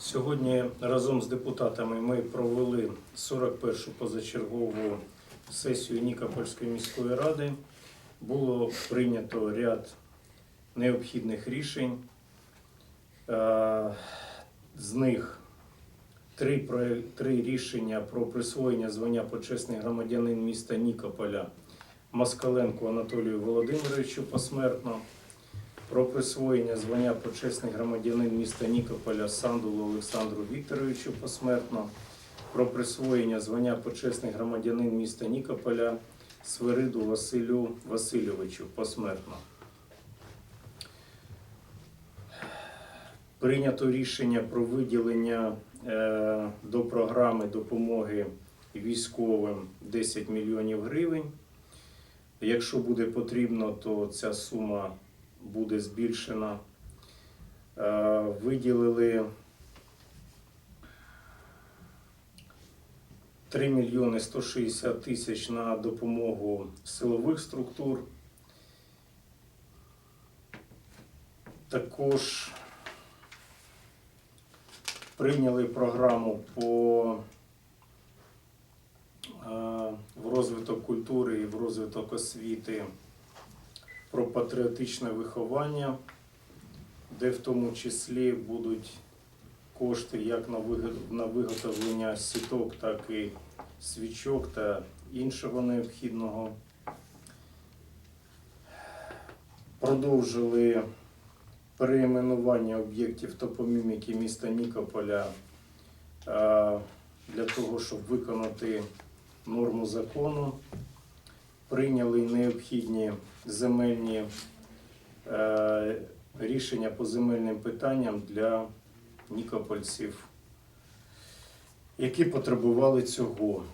Сьогодні разом з депутатами ми провели 41-шу позачергову сесію Нікопольської міської ради. Було прийнято ряд необхідних рішень. Е, З них три, три рішення про присвоєння звання почесний громадянин міста Нікополя Москаленку Анатолію Володимировичу посмертно про присвоєння звання почесний громадянин міста Нікополя Сандулу Олександру Вікторовичу посмертно, про присвоєння звання почесний громадянин міста Нікополя Свириду Василю Васильовичу посмертно. Прийнято рішення про виділення е, до програми допомоги військовим 10 мільйонів гривень. Якщо буде потрібно, то ця сума буде збільшена. Е, Виділили 3 мільйони 160 тисяч на допомогу силових структур. Також прийняли програму по е, в розвиток культури і в розвиток освіти про патріотичне виховання, де в тому числі будуть кошти як на виготовлення сіток, так і свічок та іншого необхідного. Продовжили перейменування об'єктів топоніміки міста Нікополя е, для того, щоб виконати норму закону. Прийняли необхідні земельні е, рішення по земельним питанням для нікопольців, які потребували цього.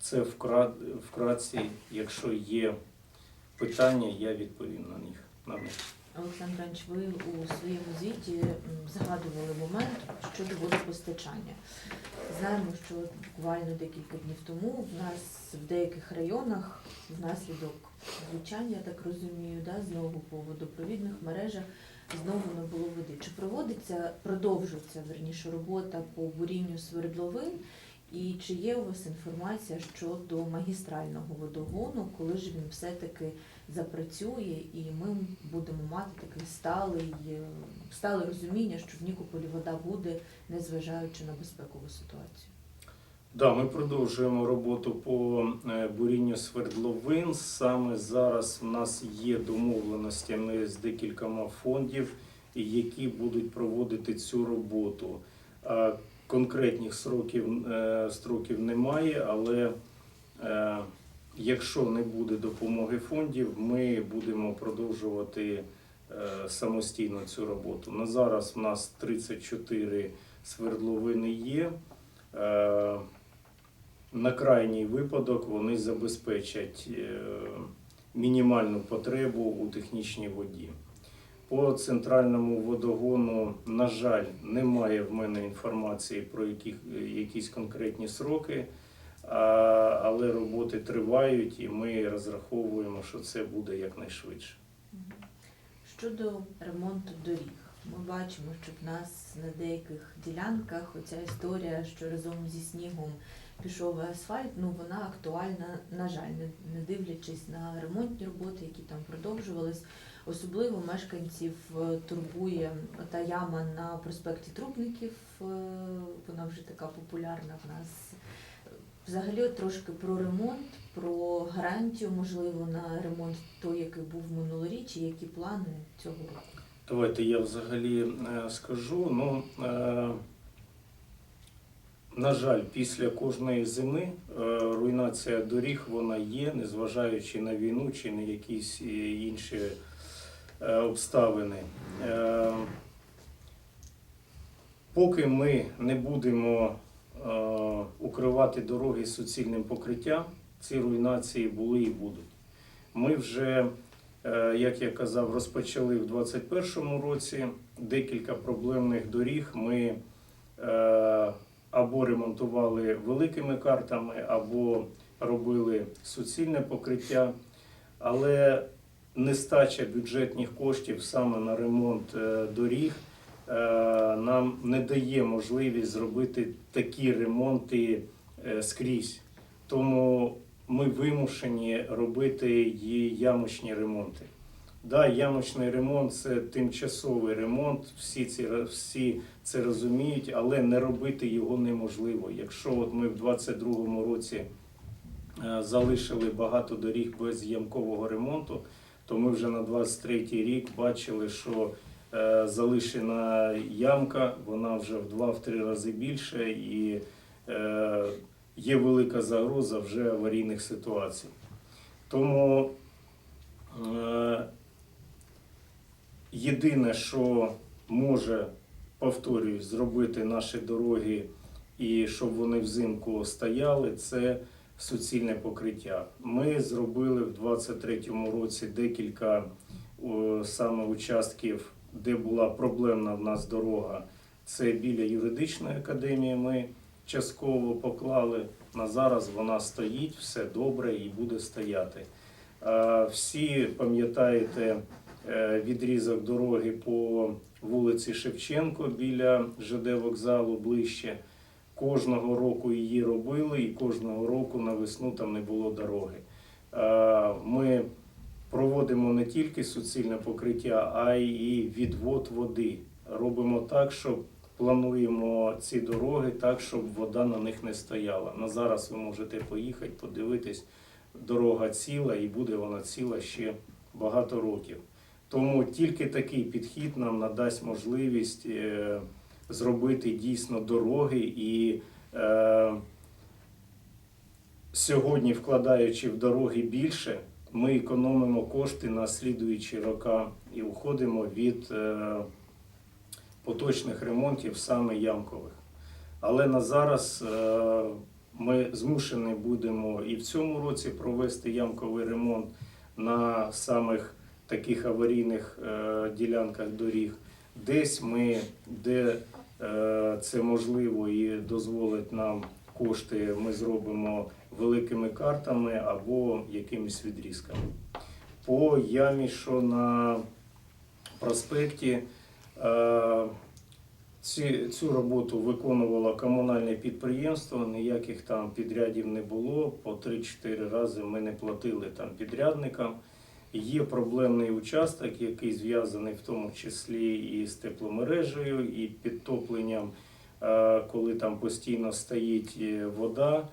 Це вкра- вкратці, якщо є питання, я відповім на них. На. Олександр Іванович, ви у своєму звіті згадували момент щодо водопостачання. Знаємо, що буквально декілька днів тому в нас в деяких районах внаслідок влучання, я так розумію, да, знову по водопровідних мережах знову не було води. Чи проводиться, продовжується верніше робота по бурінню свердловин? І чи є у вас інформація щодо магістрального водогону, коли ж він все-таки запрацює, і ми будемо мати такий сталий, е, стале розуміння, що в Нікополі вода буде, незважаючи на безпекову ситуацію. Да, ми продовжуємо роботу по е, бурінню свердловин. Саме зараз в нас є домовленості з декількома фондів, які будуть проводити цю роботу. Конкретних сроків, е, строків немає, але е, якщо не буде допомоги фондів, ми будемо продовжувати е, самостійно цю роботу. На зараз в нас 34 свердловини є. Е, на крайній випадок вони забезпечать е, мінімальну потребу у технічній воді. По центральному водогону, на жаль, немає в мене інформації про яких, якісь конкретні сроки, але роботи тривають і ми розраховуємо, що це буде якнайшвидше. Щодо ремонту доріг, ми бачимо, що в нас на деяких ділянках оця історія, що разом зі снігом пішов асфальт, ну вона актуальна, на жаль, не, дивлячись на ремонтні роботи, які там продовжувались. Особливо мешканців е, турбує та яма на проспекті Трубників, е, вона вже така популярна в нас. Взагалі трошки про ремонт, про гарантію, можливо, на ремонт той, який був минулоріч, і які плани цього року. Давайте я взагалі е, скажу. Ну, е, на жаль, після кожної зими е, руйнація доріг вона є, незважаючи на війну чи на якісь інші обставини. Поки ми не будемо укривати дороги суцільним покриттям, ці руйнації були і будуть. Ми вже Е, Як я казав, розпочали в 2021 році декілька проблемних доріг. Ми е, або ремонтували великими картами, або робили суцільне покриття, але нестача бюджетних коштів саме на ремонт е, доріг е, нам не дає можливість зробити такі ремонти е, скрізь. Тому ми вимушені робити і ямочні ремонти. Да, ямочний ремонт це тимчасовий ремонт, всі, ці, всі це розуміють, але не робити його неможливо. Якщо от ми в 22-му році е, залишили багато доріг без ямкового ремонту, то ми вже на 23-й рік бачили, що е, залишена ямка, вона вже в 2-3 рази більше і е, є велика загроза вже аварійних ситуацій. Тому е, єдине, що може, повторюю, зробити наші дороги і щоб вони взимку стояли, це суцільне покриття. Ми зробили в 23-му році декілька саме участків, де була проблемна в нас дорога. Це біля юридичної академії. Ми частково поклали. На зараз вона стоїть, все добре і буде стояти. Всі пам'ятаєте е, відрізок дороги по вулиці Шевченко біля ЖД вокзалу ближче. Кожного року її робили, і кожного року на весну там не було дороги. Ми проводимо не тільки суцільне покриття, а й відвод води. Робимо так, щоб плануємо ці дороги так, щоб вода на них не стояла. На зараз ви можете поїхати, подивитись, дорога ціла і буде вона ціла ще багато років. Тому тільки такий підхід нам надасть можливість е, зробити дійсно дороги і е, сьогодні, вкладаючи в дороги більше, ми економимо кошти на слідуючі роки і уходимо від е, поточних ремонтів саме ямкових. Але на зараз е, ми змушені будемо і в цьому році провести ямковий ремонт на самих таких аварійних е, ділянках доріг. Десь ми, де це можливо і дозволить нам кошти, ми зробимо великими картами або якимись відрізками. По ямі, що на проспекті, е, цю роботу виконувало комунальне підприємство, ніяких там підрядів не було. По 3-4 рази ми не платили там підрядникам. Є проблемний участок, який зв'язаний в тому числі і з тепломережею, і підтопленням, е, коли там постійно стоїть е, вода.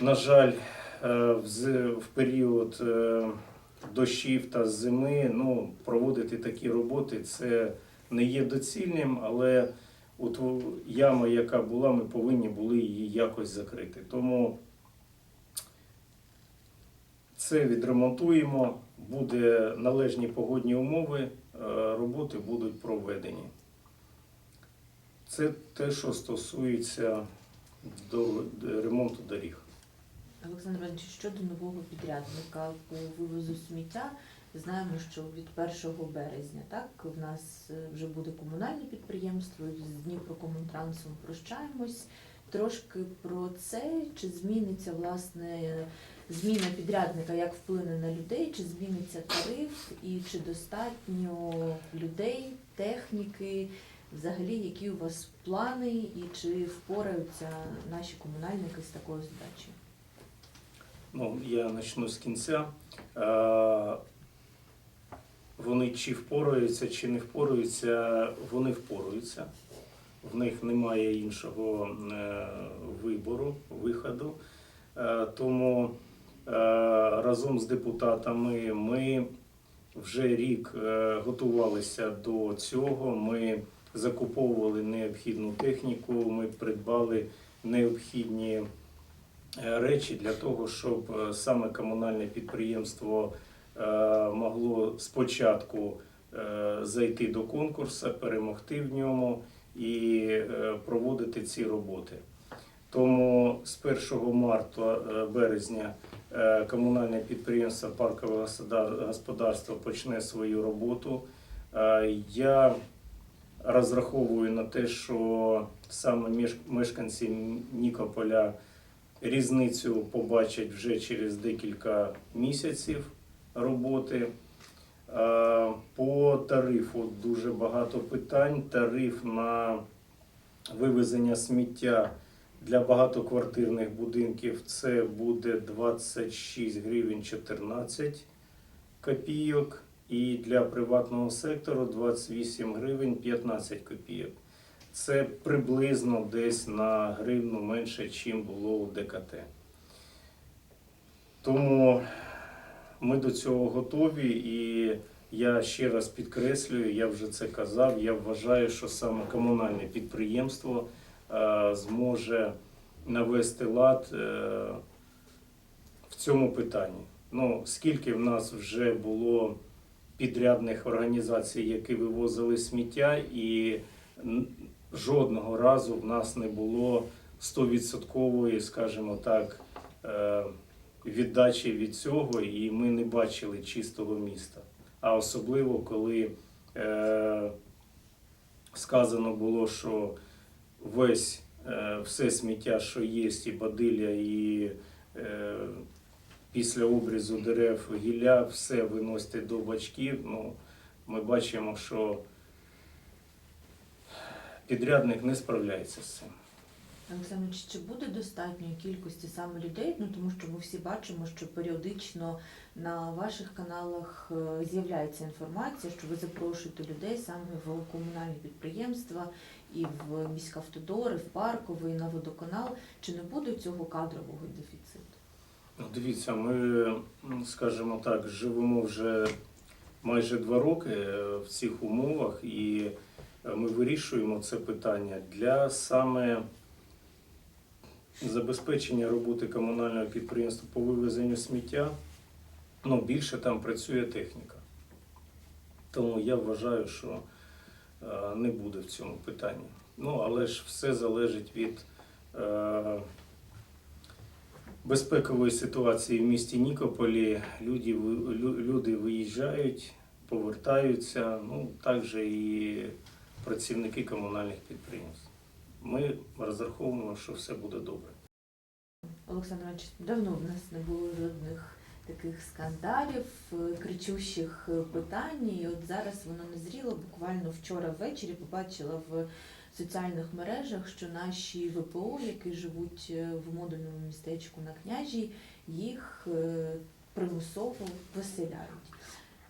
На жаль, е, в період е, дощів та зими ну, проводити такі роботи це не є доцільним, але от яма, яка була, ми повинні були її якось закрити. Тому це відремонтуємо, буде належні погодні умови, е, роботи будуть проведені. Це те, що стосується до ремонту доріг. Олександр Іванович, щодо нового підрядника по вивозу сміття, знаємо, що від 1 березня так в нас е, вже буде комунальне підприємство з Дніпрокомунтрансом прощаємось. Трошки про це, чи зміниться власне зміна підрядника, як вплине на людей, чи зміниться тариф, і чи достатньо людей, техніки, взагалі, які у вас плани, і чи впораються наші комунальники з такою задачею? Ну, я почну з кінця. Е, Вони чи впораються, чи не впораються, вони впораються. В них немає іншого е, вибору, виходу. Е, Тому разом з депутатами ми вже рік готувалися до цього. Ми закуповували необхідну техніку, ми придбали необхідні речі для того, щоб е, саме комунальне підприємство е, могло спочатку е, зайти до конкурсу, перемогти в ньому і е, проводити ці роботи. Тому з 1 марта е, березня е, комунальне підприємство Паркове господарство почне свою роботу. Е, Я розраховую на те, що саме мешканці Нікополя різницю побачать вже через декілька місяців роботи. По тарифу дуже багато питань. Тариф на вивезення сміття для багатоквартирних будинків це буде 26 гривень 14 копійок. І для приватного сектору 28 гривень 15 копійок. Це приблизно десь на гривну менше, чим було у ДКТ. Тому ми до цього готові, і я ще раз підкреслюю, я вже це казав. Я вважаю, що саме комунальне підприємство е, зможе навести лад е, в цьому питанні. Ну, скільки в нас вже було підрядних організацій, які вивозили сміття, і жодного разу в нас не було стовідсоткової, скажімо так, е, віддачі від цього, і ми не бачили чистого міста. А особливо коли е, сказано було, що весь е, все сміття, що є, і бадилля, і е, після обрізу дерев гілля, все виносите до бачків. Ну, ми бачимо, що підрядник не справляється з цим. Олександр, чи буде достатньої кількості саме людей? Ну тому що ми всі бачимо, що періодично на ваших каналах е, з'являється інформація, що ви запрошуєте людей саме в комунальні підприємства і в міськавтодор, і в парковий, на водоканал. Чи не буде цього кадрового дефіциту? Ну, Дивіться, ми, скажімо так, живемо вже майже два роки е, в цих умовах, і ми вирішуємо це питання для саме забезпечення роботи комунального підприємства по вивезенню сміття. Ну, більше там працює техніка. Тому я вважаю, що е, не буде в цьому питанні. Ну, але ж все залежить від. е, безпекової ситуації в місті Нікополі люди, люди виїжджають, повертаються, ну також і працівники комунальних підприємств. Ми розраховуємо, що все буде добре. Олександр Іванович, давно в нас не було жодних таких скандалів, кричущих питань. І от зараз воно не зріло. Буквально вчора ввечері побачила в соціальних мережах, що наші ВПО, які живуть е, в модульному містечку на княжій, їх е, примусово виселяють.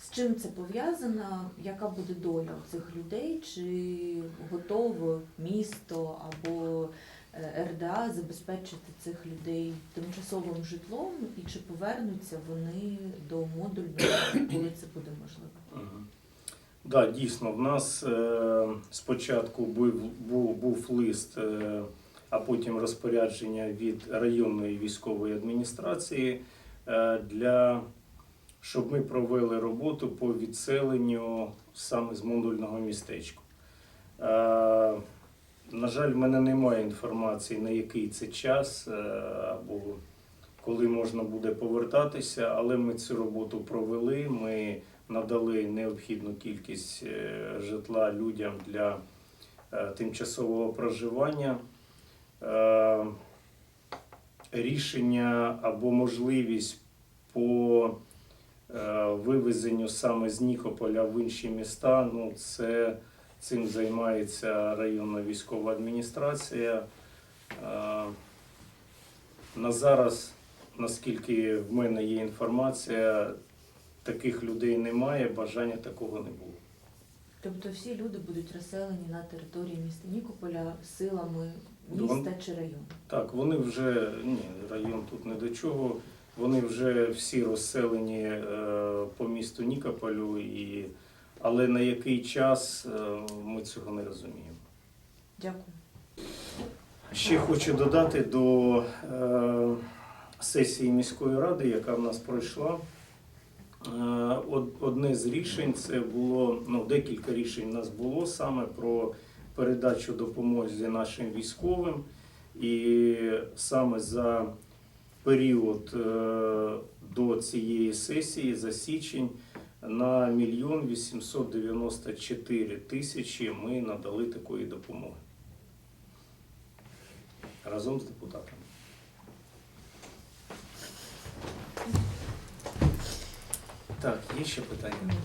З чим це пов'язано? Яка буде доля цих людей? Чи готове місто або е, РДА забезпечити цих людей тимчасовим житлом і чи повернуться вони до модульного, коли це буде можливо? Мгм. Да, дійсно, в нас е, спочатку був, був, був лист, е, а потім розпорядження від районної військової адміністрації для щоб ми провели роботу по відселенню саме з модульного містечка. Е, на жаль, в мене немає інформації, на який це час е, або коли можна буде повертатися, але ми цю роботу провели. Ми надали необхідну кількість е, житла людям для тимчасового проживання. Рішення або можливість по вивезенню саме з Нікополя в інші міста, ну це цим займається районна військова адміністрація. Е, На зараз, наскільки в мене є інформація, таких людей немає, бажання такого не було. Тобто всі люди будуть розселені на території міста Нікополя силами Вон- міста чи району. Так, вони вже ні, район тут не до чого. Вони вже всі розселені е, по місту Нікополю, і, але на який час е, ми цього не розуміємо. Дякую. Ще хочу додати до е, сесії міської ради, яка в нас пройшла. Одне з рішень це було ну, декілька рішень у нас було саме про передачу допомоги нашим військовим. І саме за період е, до цієї сесії, за січень, на мільйон 894 тисячі ми надали такої допомоги разом з депутатами. Так, є ще питання?